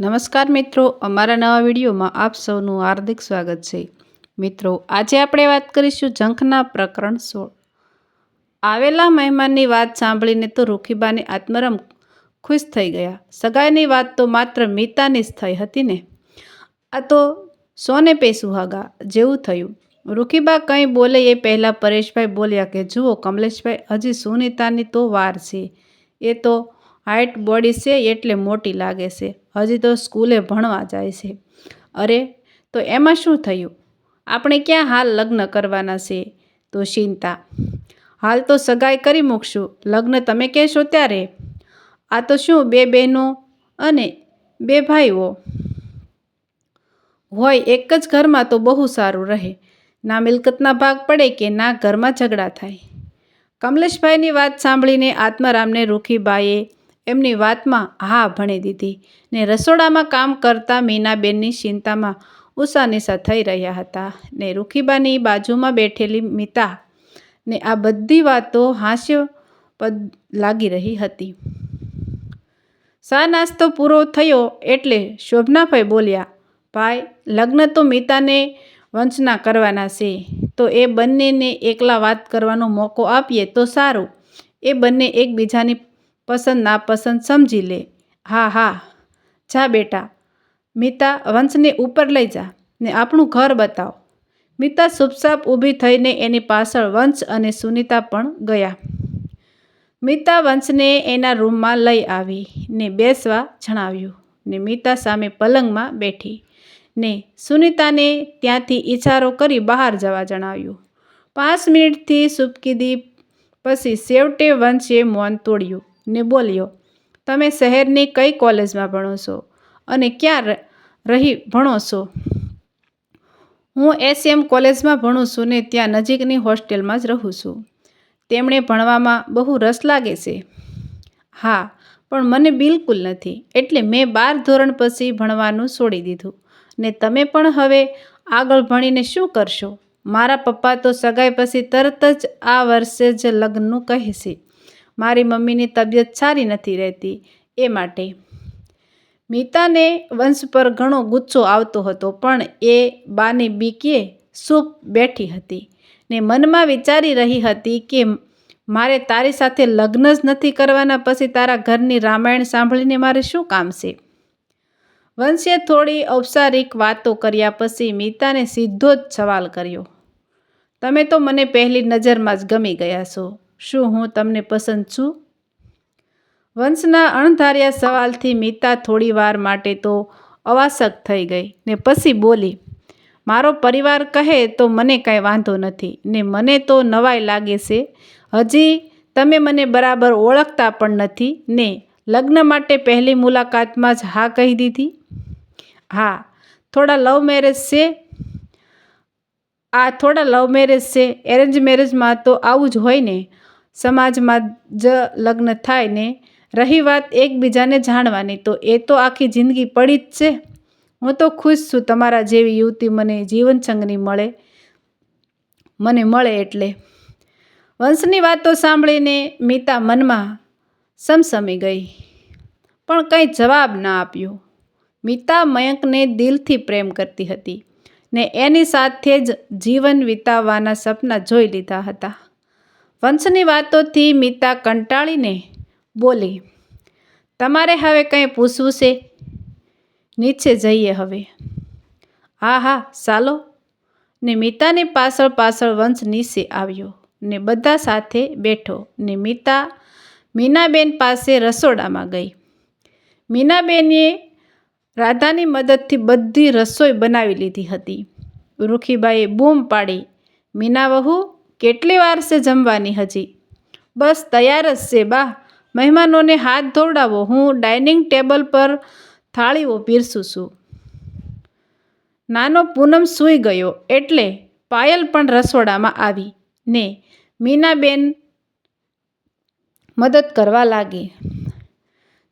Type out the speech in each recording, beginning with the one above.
નમસ્કાર મિત્રો, અમારા નવા વિડીયોમાં આપ સૌનું હાર્દિક સ્વાગત છે. મિત્રો, આજે આપણે વાત કરીશું જંખના પ્રકરણ સોળ. આવેલા મહેમાનની વાત સાંભળીને તો રૂખીબાની આત્મરમ ખુશ થઈ ગયા. સગાઈની વાત તો માત્ર મીતાની જ થઈ હતી ને? આ તો સોને પે સુહાગા જેવું થયું. રૂખીબા કંઈ બોલે એ પહેલાં પરેશભાઈ બોલ્યા કે, જુઓ, કમલેશભાઈ, હજી સુનિતાની તો વાર છે. એ તો હાઇટ બોડી છે એટલે મોટી લાગે છે. હજી તો સ્કૂલે ભણવા જાય છે. અરે, તો એમાં શું થયું? આપણે ક્યાં હાલ લગ્ન કરવાના છે? તો ચિંતા હાલ તો સગાઈ કરી મૂકશું. લગ્ન તમે કહેશો ત્યારે? આ તો શું બે બહેનો અને બે ભાઈઓ? હોય એક જ ઘરમાં તો બહુ સારું રહે. ના મિલકતના ભાગ પડે કે ના ઘરમાં ઝઘડા થાય? કમલેશભાઈની વાત સાંભળીને આત્મારામને રૂખીબાઈએ એમની વાતમાં હા ભણી દીધી ને રસોડામાં કામ કરતા મીનાબેનની ચિંતામાં ઉષાનિશા થઈ રહ્યા હતા ને રૂખીબાની બાજુમાં બેઠેલી મિતા ને આ બધી વાતો હાસ્યપદ લાગી રહી હતી. સા નાસ્તો પૂરો થયો એટલે શોભનાભાઈ બોલ્યા, ભાઈ, લગ્ન તો મિતાને વંચના કરવાના છે, તો એ બંનેને એકલા વાત કરવાનો મોકો આપીએ તો સારું. એ બંને એકબીજાની પસંદ નાપસંદ સમજી લે. હા હા. જા બેટા. મિતા, વંશને ઉપર લઈ જા ને આપણું ઘર બતાવ. મિતા સુપસાપ ઊભી થઈને એની પાછળ વંશ અને સુનિતા પણ ગયા. મિતા વંશને એના રૂમમાં લઈ આવી ને બેસવા જણાવ્યું ને મિતા સામે પલંગમાં બેઠી ને સુનિતાને ત્યાંથી ઇશારો કરી બહાર જવા જણાવ્યું. પાંચ મિનિટથી સુપકીદી પછી છેવટે વંશે મૌન તોડ્યું. ને બોલ્યો, તમે શહેરની કઈ કોલેજમાં ભણો છો અને ક્યાં રહી ભણો છો? હું એસએમ કોલેજમાં ભણું છું ને ત્યાં નજીકની હોસ્ટેલમાં જ રહું છું. તેમણે ભણવામાં બહુ રસ લાગે છે. હા, પણ મને બિલકુલ નથી, એટલે મેં બાર ધોરણ પછી ભણવાનું છોડી દીધું. ને તમે પણ હવે આગળ ભણીને શું કરશો? મારા પપ્પા તો સગાઈ પછી તરત જ આ વર્ષે જ લગ્નનું કહેશે. મારી મમ્મીની તબિયત સારી નથી રહેતી, એ માટે. મીતાને વંશ પર ઘણો ગુસ્સો આવતો હતો, પણ એ બાની બીકીએ સૂપ બેઠી હતી ને મનમાં વિચારી રહી હતી કે મારે તારી સાથે લગ્ન જ નથી કરવાના, પછી તારા ઘરની રામાયણ સાંભળીને મારે શું કામ છે? વંશે થોડી ઔપચારિક વાતો કર્યા પછી મીતાને સીધો જ સવાલ કર્યો, તમે તો મને પહેલી નજરમાં જ ગમી ગયા છો. શું હું તમને પસંદ છું? વંશના અણધાર્યા સવાલથી મીતા થોડી વાર માટે તો અવાસક થઈ ગઈ ને પછી બોલી, મારો પરિવાર કહે તો મને કાંઈ વાંધો નથી ને મને તો નવાઈ લાગે છે. હજી તમે મને બરાબર ઓળખતા પણ નથી ને લગ્ન માટે પહેલી મુલાકાતમાં જ હા કહી દીધી? હા, થોડા લવ મેરેજ છે. આ થોડા લવ મેરેજ છે. એરેન્જ મેરેજમાં તો આવું જ હોય ને. સમાજમાં જ લગ્ન થાય ને રહી વાત એકબીજાને જાણવાની, તો એ તો આખી જિંદગી પડી જ છે. હું તો ખુશ છું તમારા જેવી યુવતી મને જીવનસંગની મળે, મને મળે એટલે. વંશની વાતો સાંભળીને મીતા મનમાં સમસમી ગઈ, પણ કંઈ જવાબ ના આપ્યો. મિતા મયંકને દિલથી પ્રેમ કરતી હતી ને એની સાથે જ જીવન વિતાવવાના સપના જોઈ લીધા હતા. વંશની વાતોથી મીતા કંટાળીને બોલી, તમારે હવે કંઈ પૂછવું છે? નીચે જઈએ હવે. હા હા, ચાલો. ને મિતાની પાછળ પાછળ વંશ નીચે આવ્યો ને બધા સાથે બેઠો ને મીતા મીનાબેન પાસે રસોડામાં ગઈ. મીનાબેને રાધાની મદદથી બધી રસોઈ બનાવી લીધી હતી. રૂખીબાઈએ બૂમ પાડી, મીના વહુ કેટલી વાર છે જમવાની હજી? બસ તૈયાર જ છે બા. મહેમાનોને હાથ ધોવડાવો. હું ડાઇનિંગ ટેબલ પર થાળીઓ પીરસું છું. નાનો પૂનમ સૂઈ ગયો એટલે પાયલ પણ રસોડામાં આવી. ને મીનાબેન મદદ કરવા લાગી.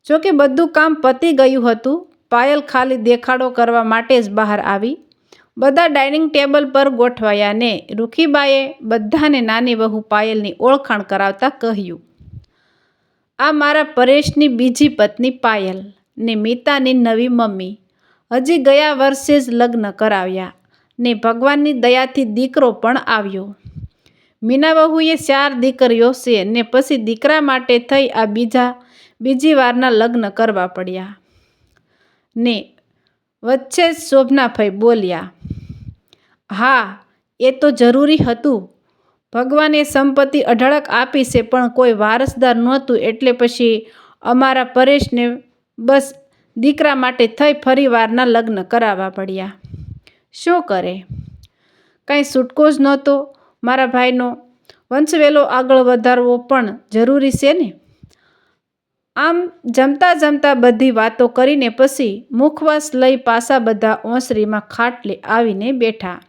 જોકે બધું કામ પતી ગયું હતું, પાયલ ખાલી દેખાડો કરવા માટે જ બહાર આવી. બધા ડાઇનિંગ ટેબલ પર ગોઠવાયા ને રૂખીબાએ બધાને નાની વહુ પાયલની ઓળખાણ કરાવતા કહ્યું, આ મારા પરેશની બીજી પત્ની પાયલ ને મીતાની નવી મમ્મી. હજી ગયા વર્ષે જ લગ્ન કરાવ્યા ને ભગવાનની દયાથી દીકરો પણ આવ્યો. મીના વહુએ ચાર દીકરીઓ છે ને પછી દીકરા માટે થઈ આ બીજા બીજી વારના લગ્ન કરવા પડ્યા. ને વચ્ચે જ શોભનાભાઈ બોલ્યા હા, એ તો જરૂરી હતું. ભગવાને સંપત્તિ અઢળક આપી છે, પણ કોઈ વારસદાર નહોતું. એટલે પછી અમારા પરેશને બસ દીકરા માટે થઈ ફરીવારના લગ્ન કરાવવા પડ્યા. શું કરે? કાંઈ છૂટકો જ નહોતો. મારા ભાઈનો વંશવેલો આગળ વધારવો પણ જરૂરી છે ને? આમ જમતા જમતા બધી વાતો કરીને પછી મુખવાસ લઈ પાસા બધા ઓસરીમાં ખાટલે આવીને બેઠા.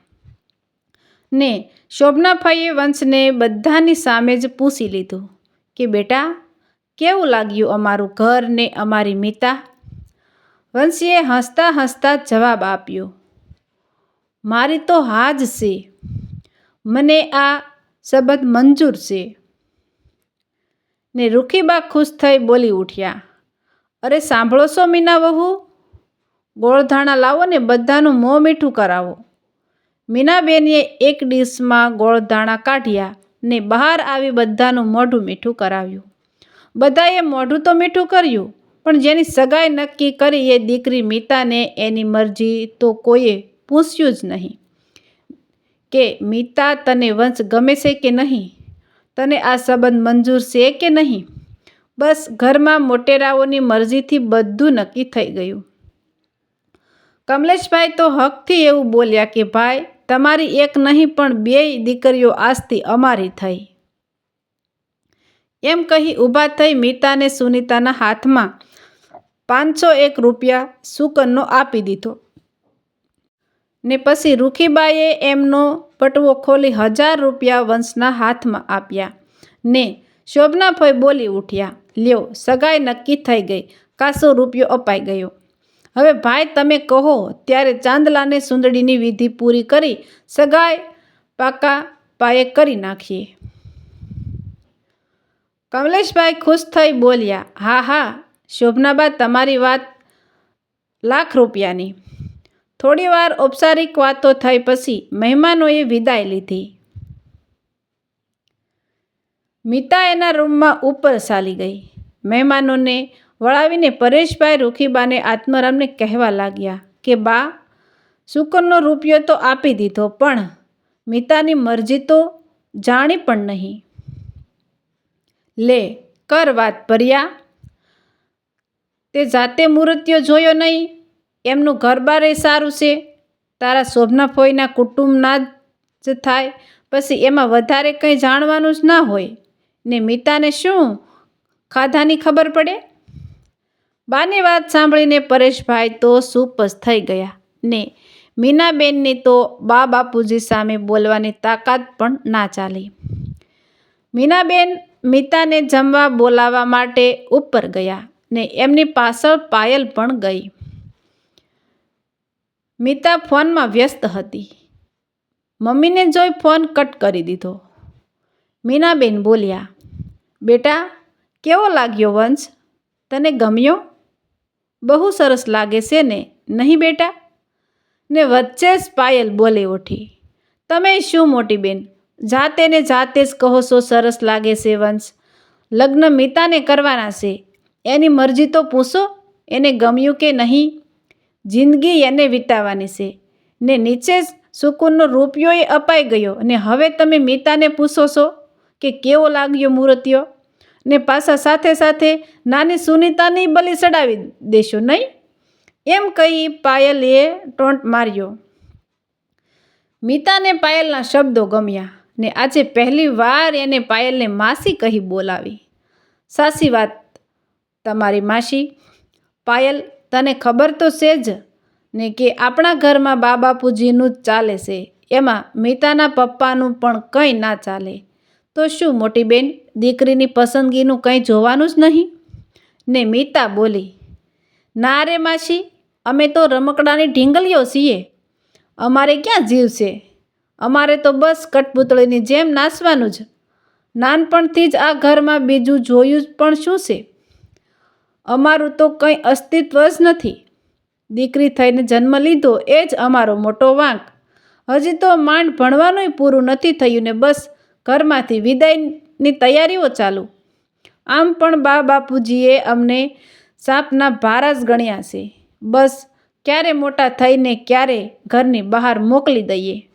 ને શોભનાભાઈએ વંશને બધાની સામે જ પૂછી લીધું કે, બેટા, કેવું લાગ્યું અમારું ઘર ને અમારી મિતા? વંશીએ હસતા હસતા જવાબ આપ્યો, મારી તો હાજ છે. મને આ સંબંધ મંજૂર છે. ને રૂખીબા ખુશ થઈ બોલી ઉઠ્યા, અરે સાંભળો છો મીના વહુ, ગોળધાણા લાવો ને બધાનું મોં મીઠું કરાવો. મીનાબેનીએ એક ડીશમાં ગોળધાણા કાઢ્યા ને બહાર આવી બધાનું મોઢું મીઠું કરાવ્યું. બધાએ મોઢું તો મીઠું કર્યું, પણ જેની સગાઈ નક્કી કરી એ દીકરી મીતાને એની મરજી તો કોઈએ પૂછ્યું જ નહીં. કે મીતા તને વંશ ગમે છે કે નહીં? તને આ સંબંધ મંજૂર છે કે નહીં? બસ ઘરમાં મોટેરાઓની મરજીથી બધું નક્કી થઈ ગયું. કમલેશભાઈ તો હકથી એવું બોલ્યા કે, ભાઈ તમારી એક નહીં પણ બેય દીકરીઓ આજથી અમારી થઈ. એમ કહી ઊભા થઈ મીતાને સુનીતાના હાથમાં પાંચસો એક રૂપિયા સુકનનો આપી દીધો. ને પછી રૂખીબાઈએ એમનો પટવો ખોલી હજાર રૂપિયા વંશના હાથમાં આપ્યા. ને શોભનાભાઈ બોલી ઉઠ્યા, લ્યો, સગાઈ નક્કી થઈ ગઈ, કાસો રૂપિયો અપાઈ ગયો. હવે ભાઈ તમે કહો, ત્યારે ચાંદલાને સુંદડીની વિધિ પૂરી કરી સગાઈ પાકા પાયે કરી નાખીએ. કમલેશભાઈ ખુશ થઈ બોલ્યા, હા હા, શોભનાબા, તમારી વાત લાખ રૂપિયાની. થોડી વાર ઔપચારિક વાતો થઈ પછી મહેમાનોએ વિદાય લીધી. મિતા એના રૂમમાં ઉપર ચાલી ગઈ. મહેમાનોને વળાવીને પરેશભાઈ રૂખીબાને આત્મરામને કહેવા લાગ્યા કે, બા શુકનનો રૂપિયો તો આપી દીધો, પણ મિતાની મરજી તો જાણી પણ નહીં. લે, કર વાત, ભર્યા. તે જાતે મૂર્તિઓ જોયો નહીં. એમનું ઘરબાર એ સારું છે. તારા શોભના ફોઈના કુટુંબના જ થાય. પછી એમાં વધારે કંઈ જાણવાનું જ ના હોય. ને મિતાને શું ખાધાની ખબર પડે? બાની વાત સાંભળીને પરેશભાઈ તો સુપસ થઈ ગયા. ને મીનાબેનની તો બા બાપુજી સામે બોલવાની તાકાત પણ ના ચાલી. મીનાબેન મિતાને જમવા બોલાવવા માટે ઉપર ગયા ને એમની પાછળ પાયલ પણ ગઈ. મીતા ફોનમાં વ્યસ્ત હતી. મમ્મીને જોઈ ફોન કટ કરી દીધો. મીનાબેન બોલ્યા, બેટા, કેવો લાગ્યો વંશ? તને ગમ્યો? બહુ સરસ લાગે છે ને? નહીં બેટા? ને વચ્ચે જ પાયલ બોલી ઉઠી. તમે શું મોટી બેન? જાતે ને જાતે જ કહો છો સરસ લાગે છે વંશ. લગ્ન મિતાને કરવાના છે. એની મરજી તો પૂછો, એને ગમ્યું કે નહીં? જિંદગી એને વિતાવાની છે. ને નીચે જ સુકૂનનો એ અપાઈ ગયો. અને હવે તમે મિતાને પૂછો છો કે કેવો લાગ્યો મૂર્તિઓ? ને પાછા સાથે સાથે નાની સુનીતાની બલી ચડાવી દેશો નહીં? એમ કહી પાયલે ટોંટ માર્યો. મીતાને પાયલના શબ્દો ગમ્યા ને આજે પહેલી વાર એને પાયલને માસી કહી બોલાવી. સાચી વાત તમારી માસી. પાયલ, તને ખબર તો છે જ ને કે આપણા ઘરમાં બા બાપુજીનું જ ચાલે છે. એમાં મીતાના પપ્પાનું પણ કંઈ ના ચાલે. તો શું મોટી બેન? દીકરીની પસંદગીનું કંઈ જોવાનું જ નહીં. ને મીતા બોલી, ના રે માસી, અમે તો રમકડાની ઢીંગલીઓ છીએ. અમારે ક્યાં જીવ છે? અમારે તો બસ કઠપૂતળીની જેમ નાસવાનું જ. નાનપણથી જ આ ઘરમાં બીજું જોયું પણ શું છે? અમારું તો કંઈ અસ્તિત્વ જ નથી. દીકરી થઈને જન્મ લીધો એ જ અમારો મોટો વાંક. હજી તો માંડ ભણવાનુંય પૂરું નથી થયું ને બસ ઘરમાંથી વિદાયની તૈયારીઓ ચાલુ. આમ પણ બા બાપુજીએ અમને સાપના ભારા જ ગણ્યા છે. બસ ક્યારે મોટા થઈને ક્યારે ઘરની બહાર મોકલી દઈએ.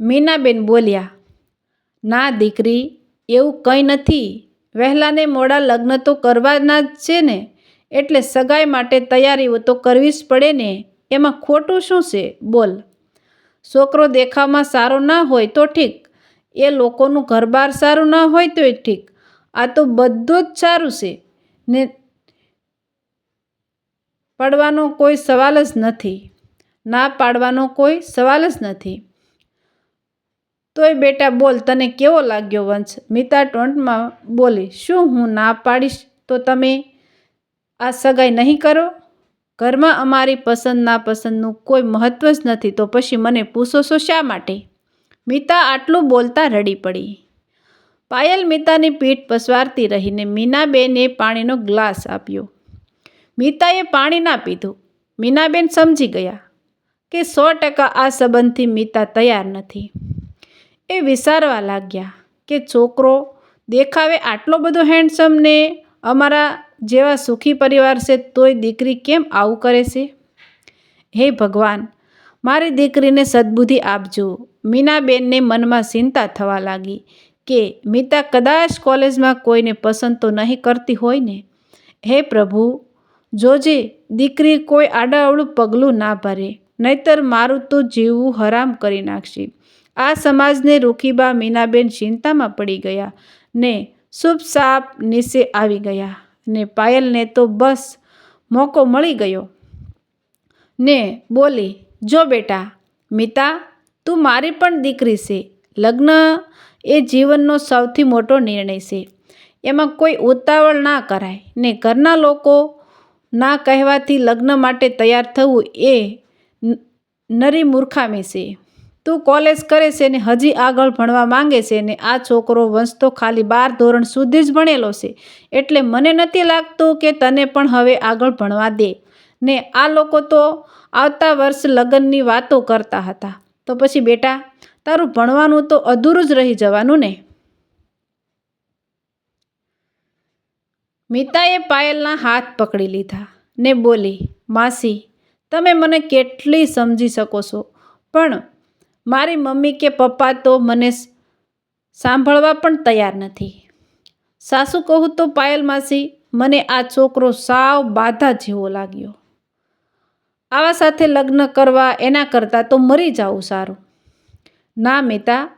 મીનાબેન બોલ્યા, ના દીકરી, એવું કંઈ નથી. વહેલાને મોડા લગ્ન તો કરવાના જ છે ને. એટલે સગાઈ માટે તૈયારીઓ તો કરવી જ પડે ને. એમાં ખોટું શું છે? બોલ. છોકરો દેખાવમાં સારો ના હોય તો ઠીક. એ લોકોનું ઘરબાર સારું ના હોય તોય ઠીક. આ તો બધું જ સારું છે. ને પડવાનો કોઈ સવાલ જ નથી. ના પાડવાનો કોઈ સવાલ જ નથી. તોય બેટા બોલ, તને કેવો લાગ્યો વંશ? મિતા ટોન્ટમાં બોલી, શું હું ના પાડીશ તો તમે આ સગાઈ નહીં કરો? ઘરમાં અમારી પસંદ ના પસંદનું કોઈ મહત્ત્વ જ નથી, તો પછી મને પૂછો છો શા માટે? મિતા આટલું બોલતા રડી પડી. પાયલ મિતાની પીઠ પસવારતી રહીને મીનાબેને પાણીનો ગ્લાસ આપ્યો. મિતાએ પાણી ના પીધું. મીનાબેન સમજી ગયા કે સો ટકા આ સંબંધથી મિતા તૈયાર નથી. એ વિચારવા લાગ્યા કે છોકરો દેખાવે આટલો બધો હેન્ડસમ ને અમારા જેવા સુખી પરિવાર છે તોય દીકરી કેમ આવું કરે છે? હે ભગવાન, મારી દીકરીને સદબુદ્ધિ આપજો. મીનાબેનને મનમાં ચિંતા થવા લાગી કે મિતા કદાચ કોલેજમાં કોઈને પસંદ તો નહીં કરતી હોય ને? હે પ્રભુ, જોજે, દીકરી કોઈ આડાઅવળું પગલું ના ભરે, નહીતર મારું તો જીવવું હરામ કરી નાખશે. આ સમાજને રૂખીબા મીનાબેન ચિંતામાં પડી ગયા ને શુભ સાપ નીચે આવી ગયા ને પાયલને તો બસ મોકો મળી ગયો. ને બોલી, જો બેટા, મિતા તું મારી પણ દીકરી છે. લગ્ન એ જીવનનો સૌથી મોટો નિર્ણય છે. એમાં કોઈ ઉતાવળ ના કરાય ને ઘરના લોકો ના કહેવાથી લગ્ન માટે તૈયાર થવું એ નરી મૂર્ખામી છે. તું કોલેજ કરે છે ને હજી આગળ ભણવા માંગે છે ને આ છોકરો વંશ તો ખાલી બાર ધોરણ સુધી જ ભણેલો છે. એટલે મને નથી લાગતું કે તને પણ હવે આગળ ભણવા દે. ને આ લોકો તો આવતા વર્ષ લગ્નની વાતો કરતા હતા. તો પછી બેટા, તારું ભણવાનું તો અધૂરું જ રહી જવાનું ને. મિતાએ પાયલના હાથ પકડી લીધા ને બોલી, માસી, તમે મને કેટલી સમજી શકો છો, પણ મારી મમ્મી કે પપ્પા તો મને સાંભળવા પણ તૈયાર નથી. સાસુ કહું તો, પાયલ માસી, મને આ છોકરો સાવ બાધા જેવો લાગ્યો. આવા સાથે લગ્ન કરવા એના કરતાં તો મરી જવું સારું. ના મિતા,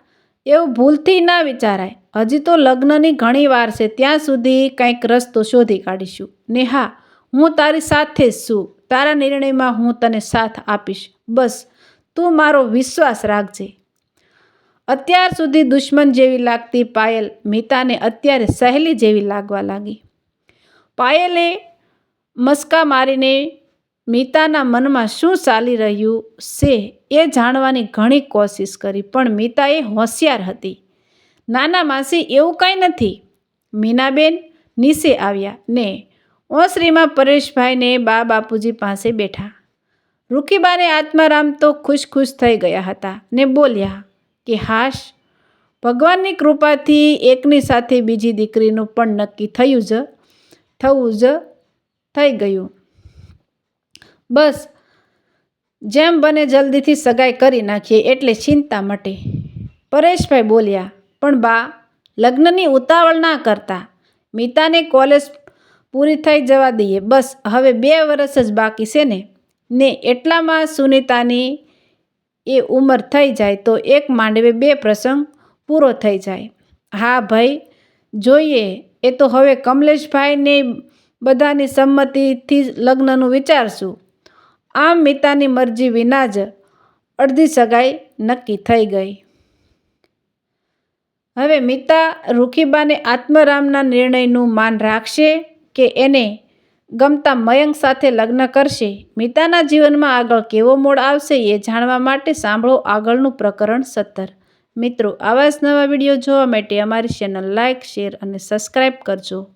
એવું ભૂલથી ના વિચારાય. હજી તો લગ્નની ઘણી વાર છે, ત્યાં સુધી કંઈક રસ્તો શોધી કાઢીશું. ને હા હું તારી સાથે જ છું. તારા નિર્ણયમાં હું તને સાથ આપીશ. બસ, તું મારો વિશ્વાસ રાખજે. અત્યાર સુધી દુશ્મન જેવી લાગતી પાયલ મિતાને અત્યારે સહેલી જેવી લાગવા લાગી. પાયલે મસ્કા મારીને મિતાના મનમાં શું ચાલી રહ્યું છે એ જાણવાની ઘણી કોશિશ કરી, પણ મિતા એ હોશિયાર હતી. નાના માસી, એવું કાંઈ નથી. મીનાબેન નીચે આવ્યા ને ઓશ્રીમાં પરેશભાઈને બા બાપુજી પાસે બેઠા. રૂકીબાને આત્મારામ તો ખુશ ખુશ થઈ ગયા હતા ને બોલ્યા કે, હાશ, ભગવાનની કૃપાથી એકની સાથે બીજી દીકરીનું પણ નક્કી થયું જ, થવું જ થઈ ગયું. બસ. જેમ બને જલ્દીથી સગાઈ કરી નાખીએ એટલે ચિંતા મટે. પરેશભાઈ બોલ્યા, પણ બા, લગ્નની ઉતાવળ ના કરતા. મિતાને કોલેજ પૂરી થઈ જવા દઈએ. બસ, હવે બે વર્ષ જ બાકી છે ને. ને એટલામાં સુનિતાની એ ઉંમર થઈ જાય તો એક માંડવે બે પ્રસંગ પૂરો થઈ જાય. હા ભાઈ, જોઈએ. એ તો હવે કમલેશભાઈને બધાની સંમતિથી લગ્નનું વિચારશું. આમ મિતાની મરજી વિના જ અડધી સગાઈ નક્કી થઈ ગઈ. હવે મિતા રૂખીબાને આત્મરામના નિર્ણયનું માન રાખશે કે એને ગમતા મયંક સાથે લગ્ન કરશે? મિતાના જીવનમાં આગળ કેવો મોડ આવશે એ જાણવા માટે સાંભળો આગળનું પ્રકરણ સત્તર. મિત્રો, આવા જ નવા વીડિયો જોવા માટે અમારી ચેનલ લાઇક શેર અને સબસ્ક્રાઈબ કરજો.